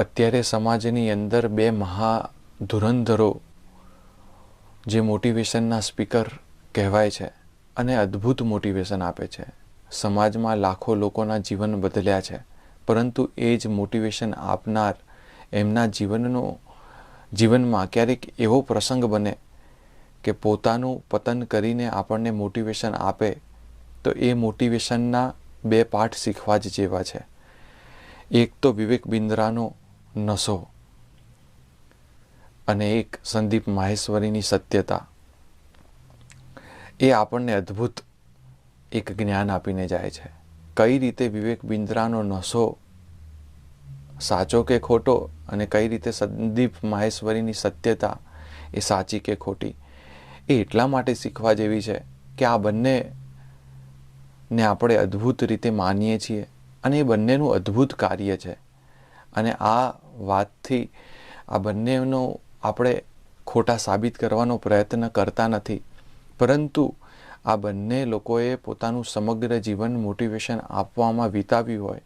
અત્યારે સમાજની અંદર બે મહા ધુરંધરો જે મોટિવેશનના સ્પીકર કહેવાય છે અને અદ્ભુત મોટિવેશન આપે છે. સમાજમાં લાખો લોકોના જીવન બદલ્યા છે, પરંતુ એ જ મોટિવેશન આપનાર એમના જીવનનો, જીવનમાં ક્યારેક એવો પ્રસંગ બને કે પોતાનું પતન કરીને આપણને મોટિવેશન આપે, તો એ મોટિવેશનના બે પાઠ શીખવા જ જેવા છે. એક તો વિવેક બિંદ્રાનો નશો અને એક સંદીપ માહેશ્વરીની સત્યતા. એ આપણને અદ્ભુત એક જ્ઞાન આપીને જાય છે. કઈ રીતે વિવેક બિંદ્રાનો નસો સાચો કે ખોટો અને કઈ રીતે સંદીપ માહેશ્વરીની સત્યતા એ સાચી કે ખોટી, એ એટલા માટે શીખવા જેવી છે કે આ બંને ને આપણે અદ્ભુત રીતે માનીએ છીએ અને એ બંનેનું અદ્ભુત કાર્ય છે. અને આ વાતથી આ બંનેનો આપણે ખોટા સાબિત કરવાનો પ્રયત્ન કરતા નથી. પરંતુ આ બંને લોકોએ પોતાનું સમગ્ર જીવન મોટિવેશન આપવામાં વિતાવ્યું હોય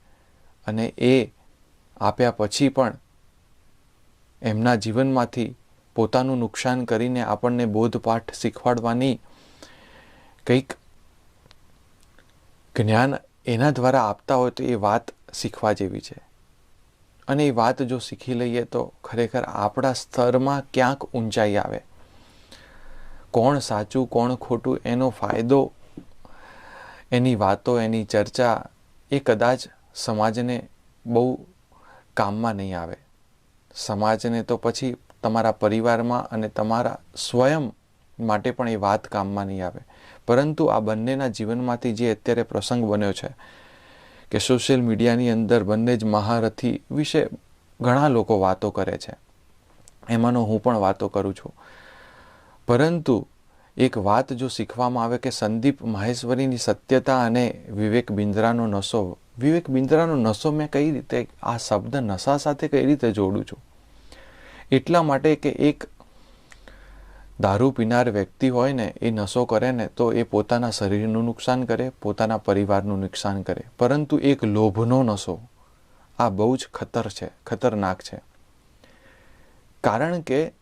અને એ આપ્યા પછી પણ એમના જીવનમાંથી પોતાનું નુકસાન કરીને આપણને બોધપાઠ શીખવાડવાની કંઈક જ્ઞાન એના દ્વારા આપતા હોય તો એ વાત શીખવા જેવી છે. અને એ વાત જો શીખી લઈએ તો ખરેખર આપણા સ્તરમાં ક્યાંક ઊંચાઈ આવે. કોણ સાચું, કોણ ખોટું, એનો ફાયદો, એની વાતો, એની ચર્ચા એ કદાચ સમાજને બહુ કામમાં નહીં આવે. સમાજને તો પછી તમારા પરિવારમાં અને તમારા સ્વયં માટે પણ એ વાત કામમાં નહીં આવે. પરંતુ આ બંનેના જીવનમાંથી જે અત્યારે પ્રસંગ બન્યો છે કે સોશિયલ મીડિયાની અંદર બંને જ મહારથી વિશે ઘણા લોકો વાતો કરે છે. એમાંનો હું પણ વાતો કરું છું. પરંતુ એક વાત જો શીખવામાં આવે કે સંદીપ માહેશ્વરીની સત્યતા અને વિવેક બિંદ્રાનો નશો વિવેક બિંદ્રાનો નશો મેં કઈ રીતે આ શબ્દ નશા સાથે કઈ રીતે જોડું છું? એટલા માટે કે એક દારૂ પીનાર વ્યક્તિ હોય ને, એ નશો કરે ને, તો એ પોતાના શરીરનું નુકસાન કરે, પોતાના પરિવારનું નુકસાન કરે. પરંતુ એક લોભનો નશો, આ બહુ જ ખતર છે, ખતરનાક છે. કારણ કે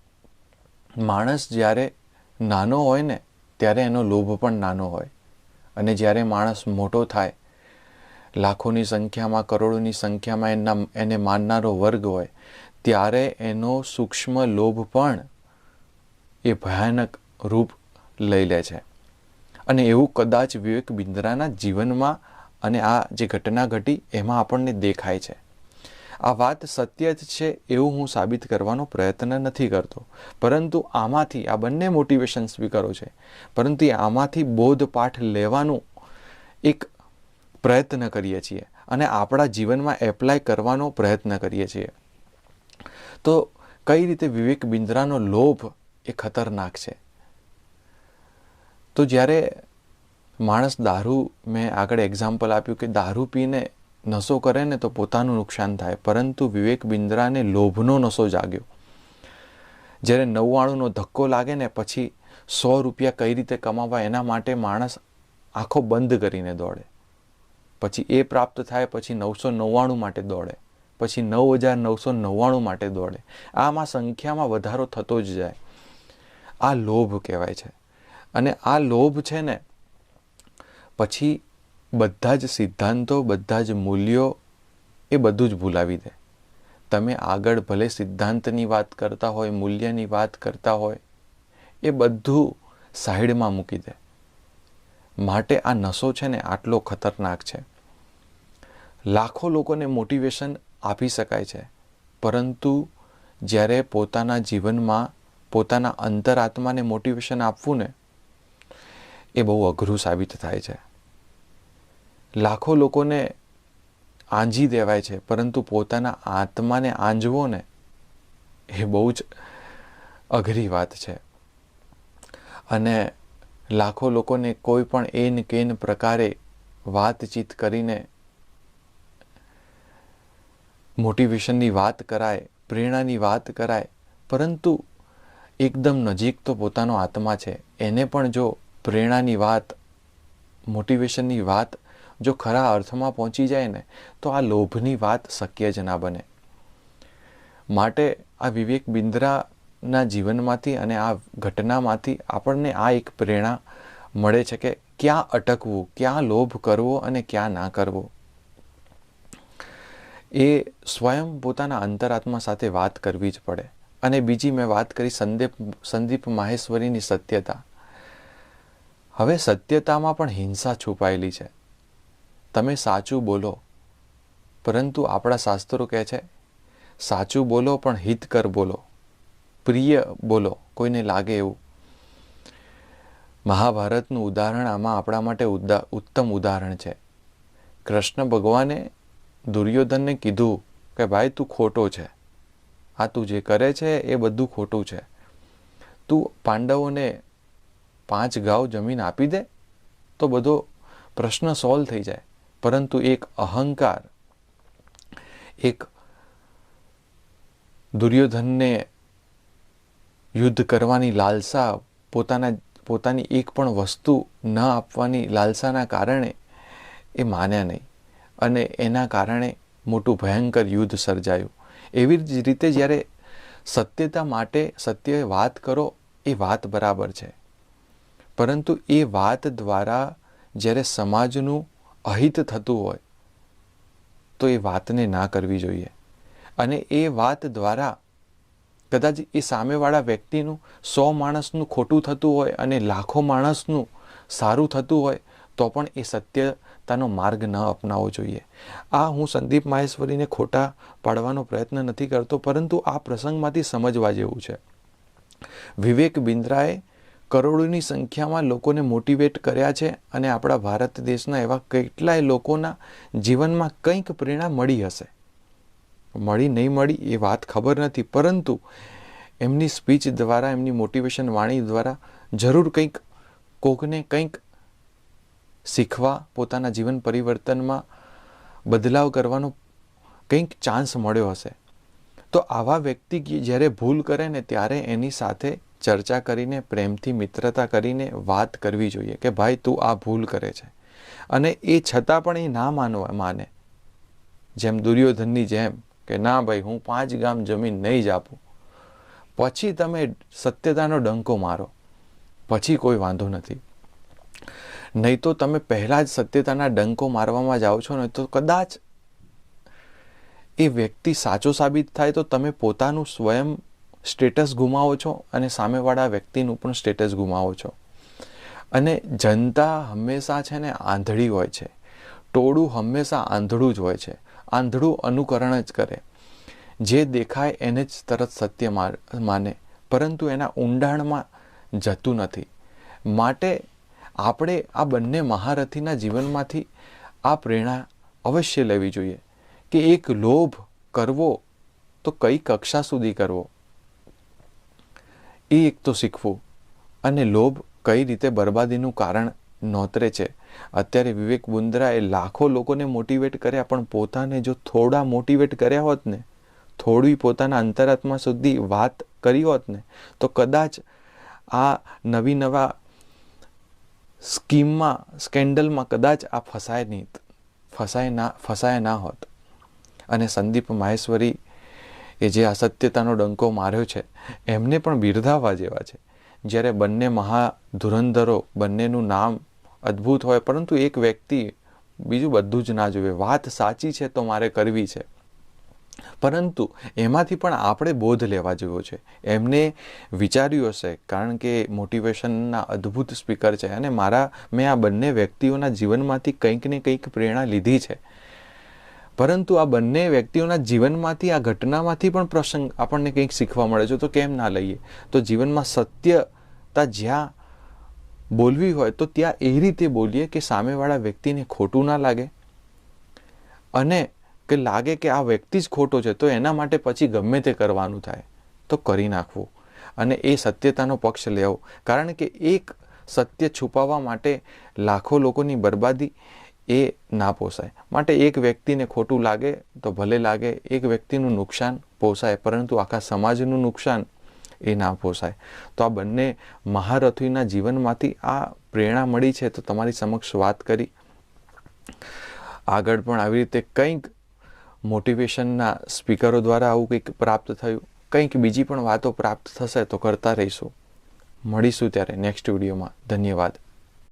માણસ જ્યારે નાનો હોય ને, ત્યારે એનો લોભ પણ નાનો હોય. અને જ્યારે માણસ મોટો થાય, લાખોની સંખ્યામાં, કરોડોની સંખ્યામાં એના, એને માનનારો વર્ગ હોય, ત્યારે એનો સૂક્ષ્મ લોભ પણ એ ભયાનક રૂપ લઈ લે છે. અને એવું કદાચ વિવેક બિંદ્રાના જીવનમાં અને આ જે ઘટના ઘટી એમાં આપણને દેખાય છે. આ વાત સત્ય જ છે એવું હું સાબિત કરવાનો પ્રયત્ન નથી કરતો. પરંતુ આમાંથી આ બંને મોટિવેશન સ્પીકરો છે. પરંતુ આમાંથી બોધપાઠ લેવાનું એક પ્રયત્ન કરીએ છીએ અને આપણા જીવનમાં એપ્લાય કરવાનો પ્રયત્ન કરીએ છીએ. તો કઈ રીતે વિવેક બિંદ્રાનો લોભ એ ખતરનાક છે. તો જ્યારે માણસ દારૂ, મેં આગળ એક્ઝામ્પલ આપ્યું કે દારૂ પીને નશો કરે ને તો પોતાનું નુકસાન થાય, પરંતુ વિવેક બિંદ્રાને લોભનો નશો જાગ્યો. જ્યારે નવ્વાણુંનો ધક્કો લાગે ને પછી સો રૂપિયા કઈ રીતે કમાવા એના માટે માણસ આંખો બંધ કરીને દોડે. પછી એ પ્રાપ્ત થાય, પછી નવસો નવ્વાણું માટે દોડે, પછી નવ હજાર નવસો નવ્વાણું માટે દોડે. આમાં સંખ્યામાં વધારો થતો જ જાય. આ લોભ કહેવાય છે. અને આ લોભ છે ને, પછી બધા જ સિદ્ધાંતો, બધા જ મૂલ્યો એ બધું જ ભૂલાવી દે. તમે આગળ ભલે સિદ્ધાંતની વાત કરતા હોય, મૂલ્યની વાત કરતા હોય, એ બધું સાઈડમાં મૂકી દે. માટે આ નશો છે ને આટલો ખતરનાક છે. લાખો લોકોને મોટિવેશન આપી શકાય છે. પરંતુ જ્યારે પોતાના જીવનમાં પોતાના અંતરાત્માને મોટિવેશન આપવું ને, એ બહુ અઘરું સાબિત થાય છે. લાખો લોકોને આંજી દેવાય છે, પરંતુ પોતાના આત્માને આંજવો ને, એ બહુ જ અઘરી વાત છે. અને લાખો લોકોને કોઈ પણ એન કેન પ્રકારે વાતચીત કરીને મોટિવેશનની વાત કરાય, પ્રેરણાની વાત કરાય, પરંતુ એકદમ નજીક તો પોતાનો આત્મા છે. એને પણ જો પ્રેરણાની વાત મોટિવેશનની વાત જો ખરા અર્થમાં પહોંચી જાય ને, તો આ લોભની વાત શક્ય જ ના બને. માટે આ વિવેક બિંદ્રાના જીવનમાંથી અને આ ઘટનામાંથી આપણને આ એક પ્રેરણા મળે છે કે ક્યાં અટકવું, ક્યાં લોભ કરવો અને ક્યાં ના કરવો. એ સ્વયં પોતાના અંતરાત્મા સાથે વાત કરવી જ પડે. અને બીજી મેં વાત કરી સંદીપ સંદીપ માહેશ્વરીની સત્યતા. હવે સત્યતામાં પણ હિંસા છુપાયેલી છે. તમે સાચું બોલો. પરંતુ આપણા શાસ્ત્રો કહે છે, સાચું બોલો પણ હિતકર બોલો. પ્રિય બોલો, કોઈને લાગે એવું. મહાભારતનું ઉદાહરણ આમાં આપણા માટે ઉત્તમ ઉદાહરણ છે. કૃષ્ણ ભગવાને દુર્યોધનને કીધું કે, ભાઈ, તું ખોટો છે. આ તું જે કરે છે એ બધું ખોટું છે. તું પાંડવોને પાંચ ગાઉ જમીન આપી દે તો બધો પ્રશ્ન સોલ્વ થઈ જાય. પરંતુ એક અહંકાર, એક દુર્યોધનને યુદ્ધ કરવાની લાલસા, પોતાના, પોતાની એક પણ વસ્તુ ન આપવાની લાલસાના કારણે એ માન્યા નહીં. અને એના કારણે મોટું ભયંકર યુદ્ધ સર્જાયું. એવી જ રીતે જ્યારે સત્યતા માટે સત્ય વાત કરો, એ વાત બરાબર છે. પરંતુ એ વાત દ્વારા જ્યારે સમાજનું અહિત થતું હોય, તો એ વાતને ના કરવી જોઈએ. અને એ વાત દ્વારા કદાચ એ સામેવાળા વ્યક્તિનું, સો માણસનું ખોટું થતું હોય અને લાખો માણસનું સારું થતું હોય, તો પણ એ સત્યતાનો માર્ગ ન અપનાવવો જોઈએ. આ હું સંદીપ માહેશ્વરીને ખોટા પાડવાનો પ્રયત્ન નથી કરતો, પરંતુ આ પ્રસંગમાંથી સમજવા જેવું છે. વિવેક બિંદ્રાએ કરોડોની સંખ્યામાં લોકોને મોટિવેટ કર્યા છે અને આપણા ભારત દેશના એવા કેટલાય લોકોના જીવનમાં કંઈક પ્રેરણા મળી હશે. મળી નહીં મળી એ વાત ખબર નથી, પરંતુ એમની સ્પીચ દ્વારા, એમની મોટિવેશન વાણી દ્વારા જરૂર કંઈક કોકને કંઈક શીખવા પોતાના જીવન પરિવર્તનમાં બદલાવ કરવાનો કંઈક ચાન્સ મળ્યો હશે. તો આવા વ્યક્તિ જ્યારે ભૂલ કરે ને ત્યારે એની સાથે ચર્ચા કરીને, પ્રેમથી, મિત્રતા કરીને વાત કરવી જોઈએ કે ભાઈ તું આ ભૂલ કરે છે. અને એ છતાં પણ એ ના માનવા, માને. જેમ દુર્યોધનની જેમ કે ના ભાઈ હું પાંચ ગામ જમીન નહીં જ આપું. પછી તમે સત્યતાનો ડંકો મારો. પછી કોઈ વાંધો નથી. નહીં તો તમે પહેલાં જ સત્યતાના ડંકો મારવામાં જાઓ છો ને તો કદાચ એ વ્યક્તિ સાચો સાબિત થાય તો તમે પોતાનું સ્વયં સ્ટેટસ ગુમાવો છો અને સામેવાળા વ્યક્તિનું પણ સ્ટેટસ ગુમાવો છો. અને જનતા હંમેશા છે ને આંધળી હોય છે. ટોળું હંમેશા આંધળું જ હોય છે. આંધળું અનુકરણ જ કરે. જે દેખાય એને જ તરત સત્ય માને. પરંતુ એના ઊંડાણમાં જતું નથી. માટે આપણે આ બંને મહારથીના જીવનમાંથી આ પ્રેરણા અવશ્ય લેવી જોઈએ કે એક લોભ કરવો તો કઈ કક્ષા સુધી કરવો? એ એક તો શીખવું. અને લોભ કઈ રીતે બરબાદીનું કારણ નોતરે છે? અત્યારે વિવેક બુંદ્રાએ લાખો લોકોને મોટિવેટ કર્યા, પણ પોતાને જો થોડા મોટિવેટ કર્યા હોત ને, થોડી પોતાના અંતરાત્મા સુધી વાત કરી હોત ને, તો કદાચ આ નવી નવા સ્કીમમાં, સ્કેન્ડલમાં કદાચ આ ફસાય નહીં, ફસાય ના ફસાય ના હોત. અને સંદીપ માહેશ્વરી એ જે અસત્યતાનો ડંકો માર્યો છે, એમને પણ બિરદાવવા જેવા છે. જ્યારે બંને મહાધુરંધરો બંનેનું નામ અદ્ભુત હોય, પરંતુ એક વ્યક્તિ બીજું બધું જ ના જોવે. વાત સાચી છે તો મારે કરવી છે. પરંતુ એમાંથી પણ આપણે બોધ લેવા જેવો છે. એમને વિચાર્યું હશે, કારણ કે મોટિવેશનના અદ્ભુત સ્પીકર છે અને મારા, મેં આ બંને વ્યક્તિઓના જીવનમાંથી કંઈક ને કંઈક પ્રેરણા લીધી છે. પરંતુ આ બંને વ્યક્તિઓના જીવનમાંથી, આ ઘટનામાંથી પણ પ્રસંગ આપણને કંઈક શીખવા મળે છે, તો કેમ ના લઈએ? તો જીવનમાં સત્યતા જ્યાં બોલવી હોય, તો ત્યાં એ રીતે બોલીએ કે સામેવાળા વ્યક્તિને ખોટું ના લાગે. અને કે લાગે કે આ વ્યક્તિ જ ખોટો છે, તો એના માટે પછી ગમે તે કરવાનું થાય. તો કરી નાખવું અને એ સત્યતાનો પક્ષ લેવો. કારણ કે એક સત્ય છુપાવવા માટે લાખો લોકોની બરબાદી એ ના પોસાય. માટે એક વ્યક્તિને ખોટું લાગે તો ભલે લાગે, એક વ્યક્તિનું નુકસાન પોસાય, પરંતુ આખા સમાજનું નુકસાન એ ના પોસાય. તો આ બંને મહારથીના જીવનમાંથી આ પ્રેરણા મળી છે, તો તમારી સમક્ષ વાત કરી. આગળ પણ આવી રીતે કંઈક મોટિવેશનના સ્પીકરો દ્વારા આવું કંઈક પ્રાપ્ત થયું. કંઈક બીજી પણ વાતો પ્રાપ્ત થશે તો કરતા રહીશું. મળીશું ત્યારે નેક્સ્ટ વિડીયોમાં. ધન્યવાદ.